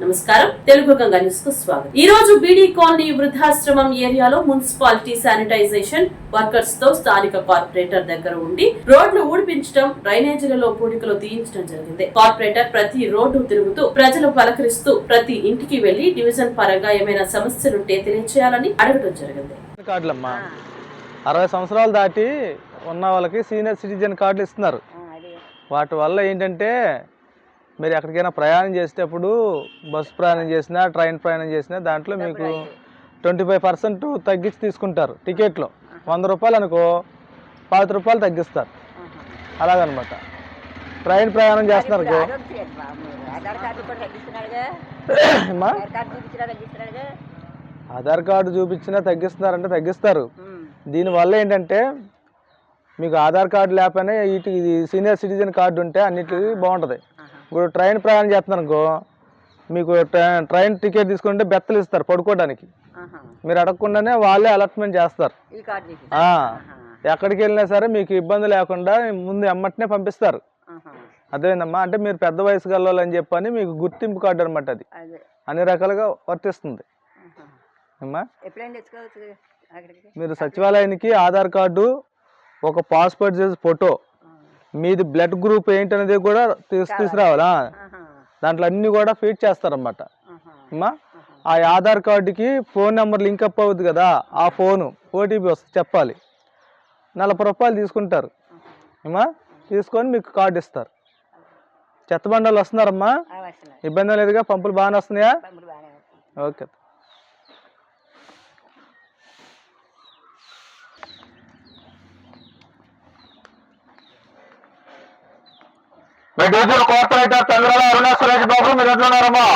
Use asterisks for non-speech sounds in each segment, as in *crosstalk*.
నమస్కారం. తెలుగు గంగా న్యూస్కు స్వాగతం. ఈ రోజు బీడీ కాలనీ వృద్ధాశ్రమం ఏరియాలో మున్సిపాలిటీ శానిటైజేషన్ వర్కర్స్తో స్థానిక కార్పొరేటర్ దగ్గర ఉండి రోడ్లు ఊడిపించడం డ్రైనేజీలలో పూడికలు తీయించడం జరిగింది. కార్పొరేటర్ ప్రతి రోడ్డు తిరుగుతూ ప్రజలు పలకరిస్తూ ప్రతి ఇంటికి వెళ్ళి డివిజన్ పరంగా ఏమైనా సమస్యలుంటే తెలియచేయాలని అడగడం జరిగింది. కార్డులమ్మా. అరవై సంవత్సరాలు దాటి ఉన్న వాళ్ళకి సీనియర్ సిటిజన్ కార్డులు ఇస్తున్నారు. వాటి వల్ల ఏంటంటే మీరు ఎక్కడికైనా ప్రయాణం చేసేటప్పుడు బస్ ప్రయాణం చేసినా ట్రైన్ ప్రయాణం చేసినా దాంట్లో మీకు ట్వంటీ ఫైవ్ పర్సెంట్ తగ్గించి తీసుకుంటారు టికెట్లో. వంద రూపాయలు అనుకో పాతి రూపాయలు తగ్గిస్తారు. అలాగనమాట. ట్రైన్ ప్రయాణం చేస్తున్నారు *coughs* ఆధార్ కార్డు చూపించినా తగ్గిస్తున్నారంటే తగ్గిస్తారు. దీనివల్ల ఏంటంటే మీకు ఆధార్ కార్డు లేకపోయినా వీటికి ఇది సీనియర్ సిటిజన్ కార్డు ఉంటే అన్నిటికీ బాగుంటుంది. ఇప్పుడు ట్రైన్ ప్రయాణం చేస్తున్నారు అనుకో మీకు ట్రై- ట్రైన్ టికెట్ తీసుకుంటే బెత్తలు ఇస్తారు పడుకోవడానికి. మీరు అడగకుండానే వాళ్ళే అలాట్మెంట్ చేస్తారు. ఎక్కడికి వెళ్ళినా సరే మీకు ఇబ్బంది లేకుండా ముందు ఎమ్మటనే పంపిస్తారు. అదేందమ్మా? అంటే మీరు పెద్ద వయసు గల్లోని చెప్పని మీకు గుర్తింపు కార్డు అనమాట అది. అన్ని రకాలుగా వర్తిస్తుంది. మీరు సచివాలయానికి ఆధార్ కార్డు ఒక పాస్పోర్ట్ సైజ్ ఫోటో మీది బ్లడ్ గ్రూప్ ఏంటనేది కూడా తీసు తీసుకురావాలా. దాంట్లో అన్ని కూడా ఫీడ్ చేస్తారన్నమాట. ఆహా. అమ్మా? ఆ ఆధార్ కార్డుకి ఫోన్ నెంబర్ లింక్ అప్ అవుద్ది కదా ఆ ఫోను ఓటీపీ వస్తుంది చెప్పాలి. నలభై రూపాయలు తీసుకుంటారు. అమ్మా? తీసుకొని మీకు కార్డు ఇస్తారు. చెత్త బండాలు వస్తున్నారమ్మా? ఇబ్బంది లేదుగా? పంపులు బాగానే వస్తున్నాయి. ఓకే. మీ డివిజన్ కోఆపరేటర్ చంద్రాల అరుణ సురేష్ బాబు మీరు ఎట్లున్నారమ్మా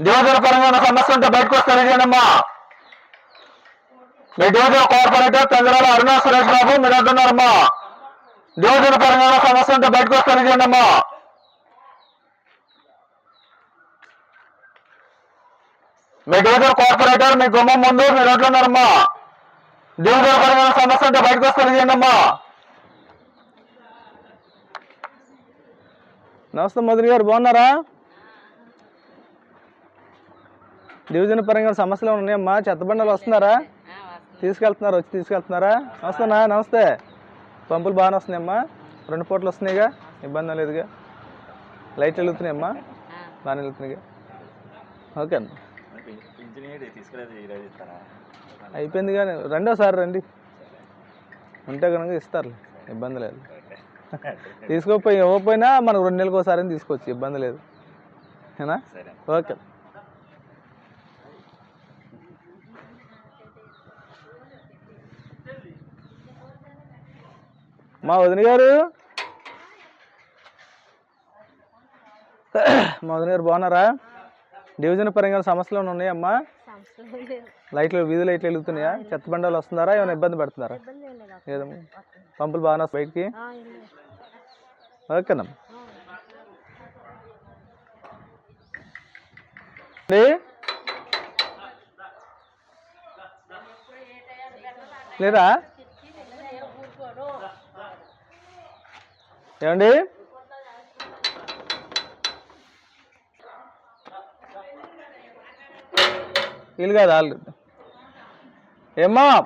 డివిజన్ పరంగా సమస్య ఉంటే బయటకు వస్తే తెలియజేయండమ్మా మీ డివిజన్ కోఆపరేటర్ చంద్రాల అరుణ సురేష్ బాబు మీరు ఎట్లున్నారమ్మా డివిజన్ పరంగా సమస్య ఉంటే బయటకు వస్తే తెలియజేయండమ్మా మీ డివిజన్ కార్పొరేటర్ మీ గుమ్మం ముందు మీరు ఎట్లున్నారమ్మా డివిజన్ పరంగా సమస్య ఉంటే బయటకు వస్తే తెలియజేయండమ్మా నమస్తే మధురి గారు బాగున్నారా? డివిజన్ పరంగా సమస్యలు ఉన్నాయమ్మా? చెత్త బండలు వస్తున్నారా? తీసుకెళ్తున్నారు వచ్చి తీసుకెళ్తున్నారా? వస్తానా నమస్తే. పంపులు బాగానే వస్తున్నాయమ్మా? రెండు పూటలు వస్తున్నాయిగా? ఇబ్బంది లేదుగా. లైట్లు వెళ్తున్నాయమ్మా బాగానే వెళ్తున్నాయిగా ఓకే అన్న. అయిపోయింది కానీ రెండోసారి రండి. ఉంటే కనుక ఇస్తారు ఇబ్బంది లేదు. తీసుకోపోయి ఇవ్వకపోయినా మనకు రెండు నెలలకు ఒకసారి తీసుకోవచ్చు ఇబ్బంది లేదు. ఏనా? ఓకే. మా వదిన గారు? మా వదిన గారు బాగున్నారా? డివిజన్ పరంగా సమస్యలు ఏమైనా ఉన్నాయమ్మా? లైట్లు వీధి లైట్లు వెలుగుతున్నాయా? చెత్త బండాలు వస్తున్నారా? ఏమైనా ఇబ్బంది పెడుతున్నారా? పంపులు వస్తాయి బయటికి? ఓకేనమ్మా ఏ? లేరా ఏమండి? వీళ్ళు కాదు వాళ్ళు ఏమ్మా ఆ,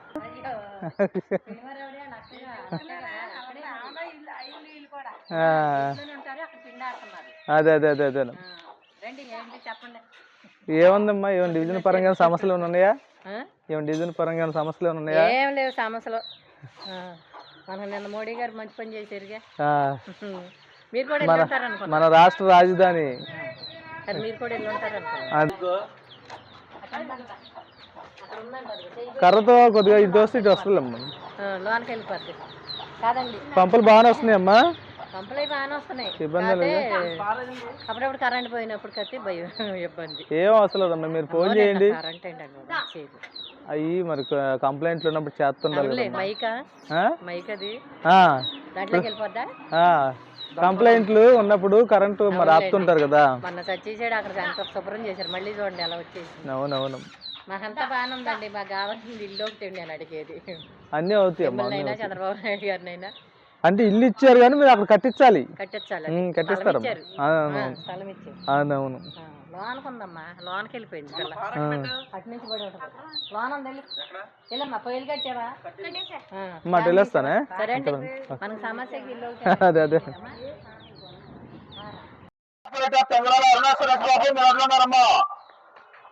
ఉంటారు అక్కడ పిండి ఆడుతున్నారు అదే అదే అదే అదే రండి ఏంటి చెప్పండి ఏముందమ్మా? ఏమైనా డివిజన్ పరంగా సమస్యలు ఉన్నాయా? ఏమైనా డివిజన్ పరంగా సమస్యలు ఉన్నాయా? ఏం లేవు సమస్యలు. ఆ. మన నిన్న మోడీ గారు మంచి పని చేశారుగా. ఆ, మీరు కూడా మన రాష్ట్ర రాజధాని. మీరు కూడా వెళ్ళి ఉంటారు అనుకున్నా అది- కర్రతో కొద్దిగా ఇటు వస్తే ఇటు వస్తుందమ్మా. లోనికి వెళ్ళిపోద్ది. కాదండి. పంపులు బాగానే వస్తున్నాయమ్మా. కంపలై బాగానే వస్తున్నాయి. ఇబ్బంది అప్పుడప్పుడు కరెంట్ పోయినప్పుడు కత్తి భయం ఇబ్బంది. ఏం అవసరం లేదమ్మా మీరు ఫోన్ చేయండి. కరెంట్ ఏంటండి అవి మరి కంప్లైంట్లు ఉన్నప్పుడు చేస్తుండాలి. మైకా? మైక్ అది దాంట్లోకి వెళ్ళిపోద్దా. కంప్లైంట్లు ఉన్నప్పుడు కరెంటు మరి ఆపుతుంటారు కదా. మొన్న అక్కడ శుభ్రం చేశారు మళ్ళీ చూడండి ఎలా వచ్చేసి అవునవును. మాకంతా బాగానే ఉందండి మాకు కావాల్సింది ఇల్లు ఒకటి నేను అడిగేది. అన్నీ అవుతాయి అమ్మా అన్నీ మిమ్మల్ని అవుతాయి. చంద్రబాబు నాయుడు గారినైనా? అంటే ఇల్లు ఇచ్చారు కానీ మీరు అక్కడ కట్టించాలి. కట్టించాలి ఉమ్, కట్టిస్తారమ్మా ఇచ్చారు. అవునవును స్థలం ఇచ్చారు. అవునవును. ఆ, లోనకు ఉందమ్మా. లోనకి వెళ్ళిపోయింది పిల్ల. అటు నుంచి పడి ఉంటుంది. లోన ఉంది వెళ్ళి. వెళ్ళమ్మా పొయ్యిలు కట్టావా? ఆ, అటు వెళ్ళొస్తానే? సరే అండి. మనకు సమస్యకి ఇల్లు ఒకటి. అదే. అదే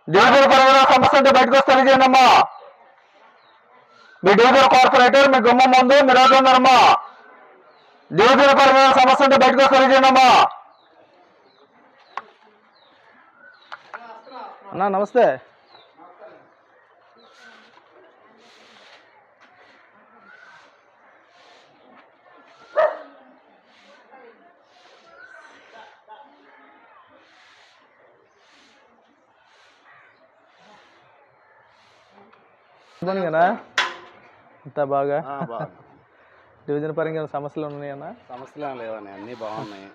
డివిజన్ పరమైన సంస్థ అంటే బయటకు వస్తే తెలియజేయండి అమ్మా. మీ డివిజన్ కార్పొరేటర్ మీ గుమ్మం ముందు మీరు ఉన్నారమ్మా డివిజన్ పరమైన సంస్థ అంటే బయటకు వస్తే తెలియజేయండి అమ్మా. అన్నా నమస్తే. కదా? అంతా బాగా? డివిజన్ పరంగా సమస్యలు ఉన్నాయన్నా సమస్యలు లేవని అన్నీ బాగున్నాయి.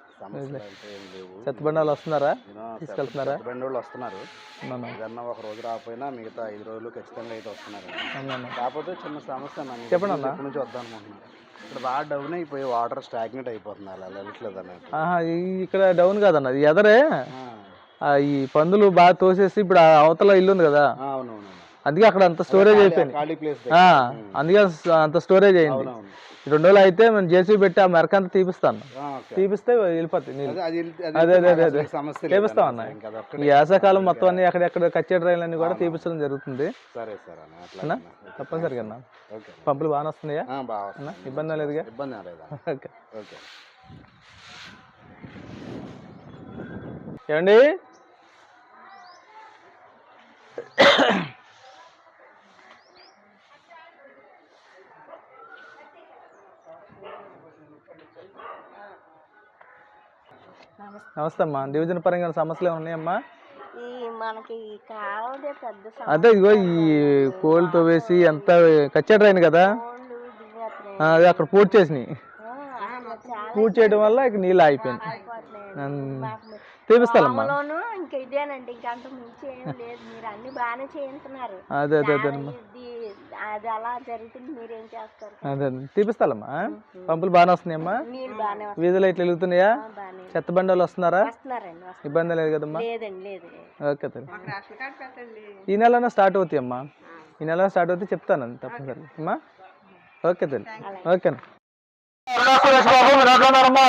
చెత్తబండాలు వస్తున్నారా? నేను తీసుకెళ్తున్నారా? బండి వాళ్ళు వస్తున్నారు ఏదన్నా ఒక రోజు రాకపోయినా మిగతా ఐదు రోజులు ఖచ్చితంగా అయితే వస్తున్నారు. కాకపోతే చిన్న సమస్య చెప్పండి అన్న. నుంచి వద్దాం అనుకుంటున్నాను ఇక్కడ బాగా డౌన్ అయిపోయి వాటర్ స్టాగ్నెట్ అయిపోతుంది అలా వెళ్ళట్లేదు అన్నట్టు ఇక్కడ డౌన్ కాదన్న ఎదరే? ఈ పందులు బాగా తోసేసి ఇప్పుడు అవతల ఇల్లు ఉంది కదా? అవునవును. అందుకే అక్కడ అంత స్టోరేజ్ అయిపోయింది. అందుకే అంత స్టోరేజ్ అయింది. రెండు రోజులు అయితే మేము జేసీ పెట్టి ఆ మెరకంతా తీపిస్తాను. ఆ, ఓకే. తీపిస్తే వెళ్ళిపోతాయి నీళ్ళు. అదే అది అది. అన్న. ఈ. వేసవకాలం మొత్తం అన్ని అక్కడెక్కడ కచ్చే డ్రైన్లన్నీ కూడా తీపించడం జరుగుతుంది. అన్న అన్నా? అన్న. తప్పనిసరిగా అన్న. పంపులు బాగానే వస్తున్నాయా? అన్న. ఇబ్బంది లేదుగా? ఇబ్బంది ఓకే. ఏమండి? నమస్తే అమ్మా. డివిజన్ పరంగా సమస్యలు ఉన్నాయమ్మా? మనకి అదే ఇగో ఈ కోళ్ళతో వేసి ఎంత కచ్చా డ్రైన్ కదా? అది అక్కడ పూర్తి చేసినాయి. పూర్తి చేయడం వల్ల ఇక నీళ్ళు ఆగిపోయింది మామూలును ఇంక ఇదేనండి మించి ఏం లేదు. మీరు అన్ని బాగానే చేయించున్నారు. అదే అదే అది అలా జరుగుతుంది మీరేం చేస్తారు? అదే తీపిస్తాలమ్మా. పంపులు బాగానే వస్తున్నాయమ్మా. వీధులు ఇట్లా వెలుగుతున్నాయా? చెత్త బండాలు వస్తున్నారా? ఇబ్బంది లేదు కదమ్మా? లేదండి లేదు లేదు. ఓకే తల్లి. ఈ నెలనే స్టార్ట్ అవుతాయి అమ్మా ఈ నెల స్టార్ట్ అవుతే చెప్తాను తప్పనిసరి అమ్మా? ఓకే తల్లి. ఓకే బాబు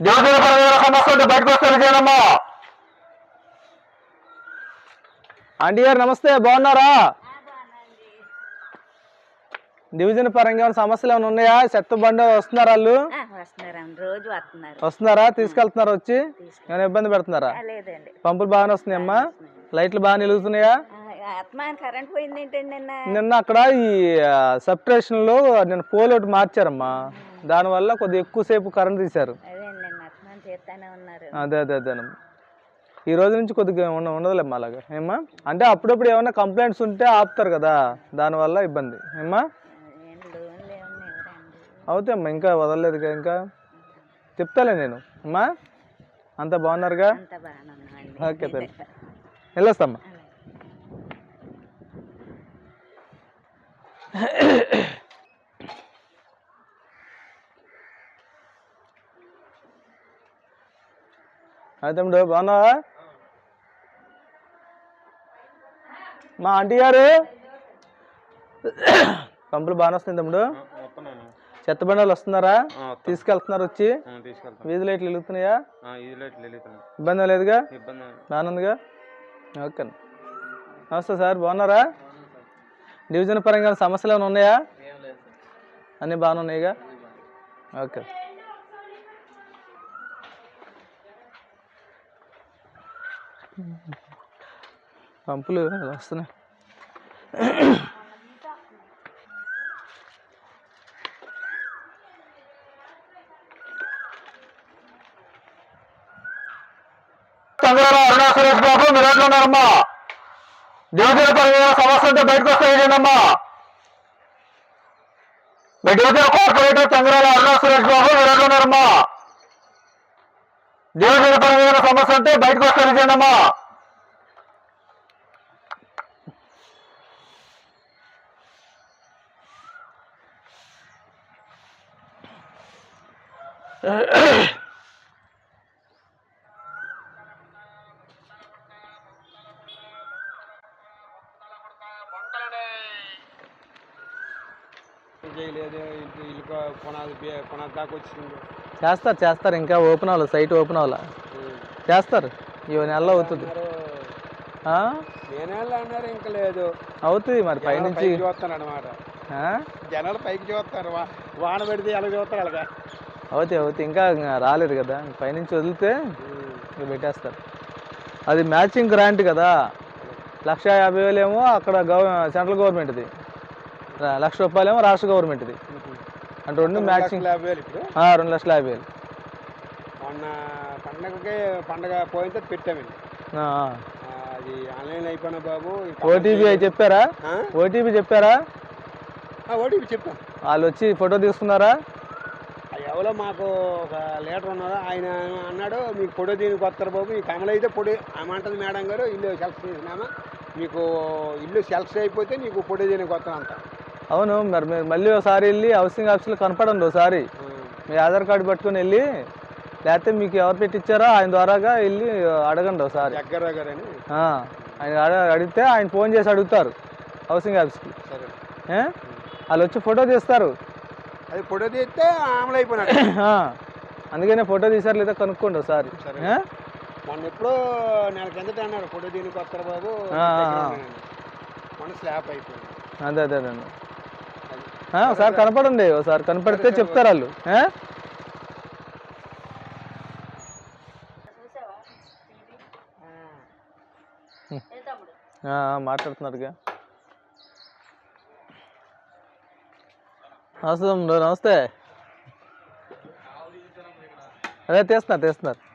డివిజన్ పరంగా సమస్య ఉంటే బయటకు వస్తారు చేయనమ్మా ఆంటీ గారు నమస్తే బాగున్నారా? డివిజన్ పరంగా ఏమైనా సమస్యలు ఏమైనా ఉన్నాయా? చెత్త బండి వస్తున్నారా వాళ్ళు? రోజు వస్తున్నారు. వస్తున్నారా? తీసుకెళ్తున్నారా వచ్చి? ఏమైనా ఇబ్బంది పెడుతున్నారా? లేదండి. పంపులు బాగానే వస్తున్నాయమ్మా లైట్లు బాగా నిలుగుతున్నాయా నిన్న? నిన్న అక్కడ ఈ సబ్స్టేషన్లో నిన్న పోల్ ఒకటి మార్చారమ్మా. దానివల్ల కొద్దిగా ఎక్కువసేపు కరెంట్ తీశారు. అదే అదే అదే. అదేనమ్మా ఈ రోజు నుంచి కొద్దిగా ఉండ ఉండదులేమ్మా అలాగా. ఏమ్మా? అంటే అప్పుడప్పుడు ఏమైనా కంప్లైంట్స్ ఉంటే ఆపుతారు కదా దానివల్ల ఇబ్బంది. ఏమ్మా? ఏమన్నా అవుతాయమ్మా ఇంకా వదలలేదుగా ఇంకా? చెప్తాలే నేను. అమ్మా అంతా బాగున్నారుగా? ఓకే తల్లి. వెళ్ళొస్తామ్మా. అయితే తమ్ముడు బాగున్నావా? మా ఆంటీ గారు? పంపులు బాగానే వస్తుంది తమ్ముడు. చెత్త బండాలు వస్తున్నారా? తీసుకెళ్తున్నారు వచ్చి. వీధి లైట్లు వెలుగుతున్నాయా? ఇబ్బంది లేదుగా? బాగుందిగా ఓకే నమస్తే సార్ బాగున్నారా? డివిజన్ పరంగా సమస్యలు ఏమైనా ఉన్నాయా? అన్నీ బాగానే ఉన్నాయిగా? ఓకే. పంపులు వస్తున్నాయి. చంద్రబాబు అరుణా సురేష్ బాబు మీరు ఎట్లా ఉన్నారమ్మా. డివిజన్ పరంగా సమస్య ఉంటే బయటకు వస్తాయండి అమ్మా మీ డివిజన్ కార్పొరేటర్ చంద్రబాబు అరుణా సురేష్ బాబు మీరు ఎట్లా ఉన్నారమ్మా పరమైన సమస్య ఉంటే బయటకు వస్తారు చేస్తారు చేస్తారు. ఇంకా ఓపెన్ అవ్వాలి సైట్ ఓపెన్ అవ్వాలి. చేస్తారు. ఈ నెలలో అవుతుంది. అన్నారు, ఇంకా లేదు అవుతుంది మరి పైనుంచి. పైకి చూస్తాను అనమాట? జనాలు పైకి చూస్తారు వాన పెడితే ఎలా చూస్తారు అలాగా అవుతాయి అవుతాయి ఇంకా రాలేదు కదా. పైనుంచి వదిలితే ఇక పెట్టేస్తారు. అది మ్యాచింగ్ గ్రాంట్ కదా. లక్ష యాభై వేలు ఏమో అక్కడ గవ సెంట్రల్ గవర్నమెంట్ది. లక్ష రూపాయలు ఏమో రాష్ట్ర గవర్నమెంట్ది. అంటే రెండు మ్యాచింగ్ లక్షల యాభై వేలు ఇప్పుడు? ఆ, రెండు లక్షల యాభై వేలు. మొన్న పండగకి పండగ పోయితే పెట్టామండి అది ఆన్లైన్ అయిపోయినా బాబు ఓటీపీ అయి చెప్పారా? ఓటీపీ చెప్పారా? ఓటీపీ చెప్పాం. వాళ్ళు వచ్చి ఫోటో తీసుకున్నారా? ఎవరో మాకు ఒక లీటర్ ఉన్నారో ఆయన అన్నాడు మీకు పొడి దీనికి వస్తారు బాబు మీకు అమలు అయితే పొడి. ఏమంటుంది మేడం గారు ఇల్లు సెలెక్ట్ చేసినామా? మీకు ఇల్లు సెలెక్ట్ అయిపోతే నీకు పొడి దీనికి వస్తాను అంట అవును మరి మీరు మళ్ళీ ఒకసారి వెళ్ళి హౌసింగ్ ఆఫీస్లో కనపడండి ఒకసారి. మీ ఆధార్ కార్డు పట్టుకొని వెళ్ళి లేకపోతే మీకు ఎవరు పెట్టించారో ఆయన ద్వారాగా వెళ్ళి అడగండి ఒకసారి. ఆయన అడ- అడిగితే ఆయన ఫోన్ చేసి అడుగుతారు హౌసింగ్ ఆఫీస్కి? వాళ్ళు వచ్చి ఫోటో తీస్తారు. అది పొడి తీస్తే అమలు అయిపోయినాడు *laughs* ఆ, అందుకనే ఫోటో తీసారు లేదా కనుక్కోండి ఒకసారి. సరే. ఏ? మొన్న ఎప్పుడో నెల కిందట అన్నారు? పొడి దీనికి వస్తారు బాబు? ఆ, ఆ. మొన్న స్లాప్ అయిపోయింది. అదే అదే అదే ఆ, ఒకసారి కనపడండి ఒకసారి కనపడితే చెప్తారు వాళ్ళు? ఆ, ఆ, మాట్లాడుతున్నారుగా. నమస్తే నమస్తే. అదే తీస్తున్నారు తీస్తున్నారు